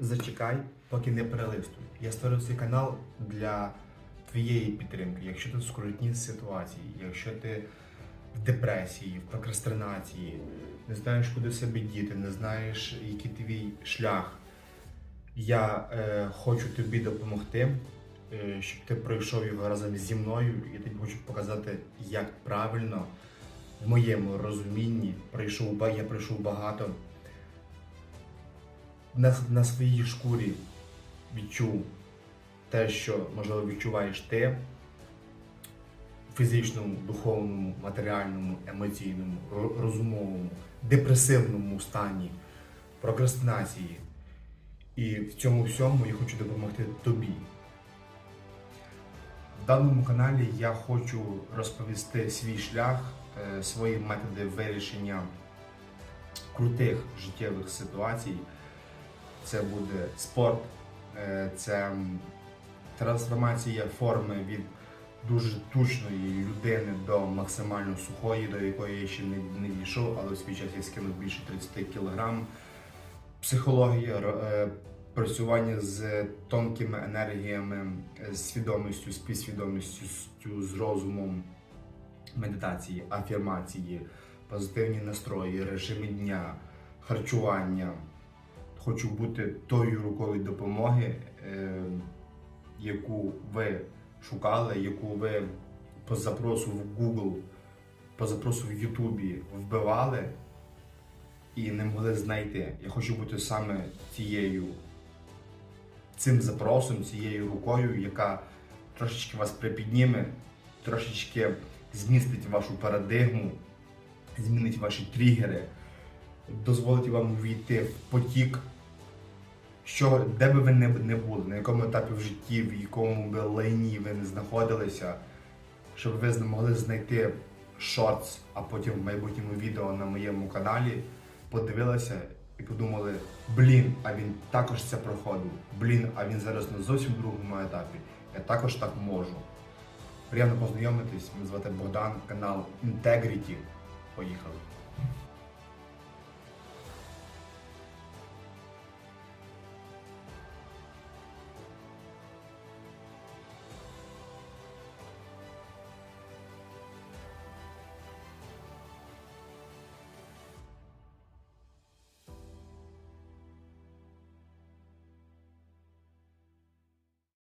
зачекай, поки не перелистуй. Я створив цей канал для твоєї підтримки. Якщо ти в скрутній ситуації, якщо ти в депресії, в прокрастинації, не знаєш, куди себе діти, не знаєш, який твій шлях. Я е, хочу тобі допомогти, е, щоб ти пройшов його разом зі мною. Я тобі хочу показати, як правильно в моєму розумінні пройшов я пройшов багато. На, на своїй шкурі відчув те, що можливо відчуваєш ти в фізичному, духовному, матеріальному, емоційному, розумовому, депресивному стані, прокрастинації. І в цьому всьому я хочу допомогти тобі. В даному каналі я хочу розповісти свій шлях, е, свої методи вирішення крутих життєвих ситуацій. Це буде спорт, е, це трансформація форми від дуже тучної людини до максимально сухої, до якої я ще не, дійшов, але в свій час я скинув більше 30 кілограм. Психологія, е, працювання з тонкими енергіями, е, з свідомістю, з- з розумом, медитації, афірмації, позитивні настрої, режими дня, харчування. Хочу бути тою рукою допомоги, е, яку ви шукали, яку ви по запросу в Google, по запросу в Ютубі вбивали і не могли знайти. Я хочу бути саме цією цим запросом, цією рукою, яка трошечки вас припідніме, трошечки змістить вашу парадигму, змінить ваші тригери, дозволить вам увійти в потік, що, де би ви не, не були, на якому етапі в житті, в якому би лайні ви не знаходилися, щоб ви змогли знайти шортс, а потім в майбутньому відео на моєму каналі подивилися і подумали: блін, а він також це проходив. Блін, а він зараз на зовсім другому етапі. Я також так можу. Приємно познайомитись. Мене звати Богдан, канал Integrity. Поїхали.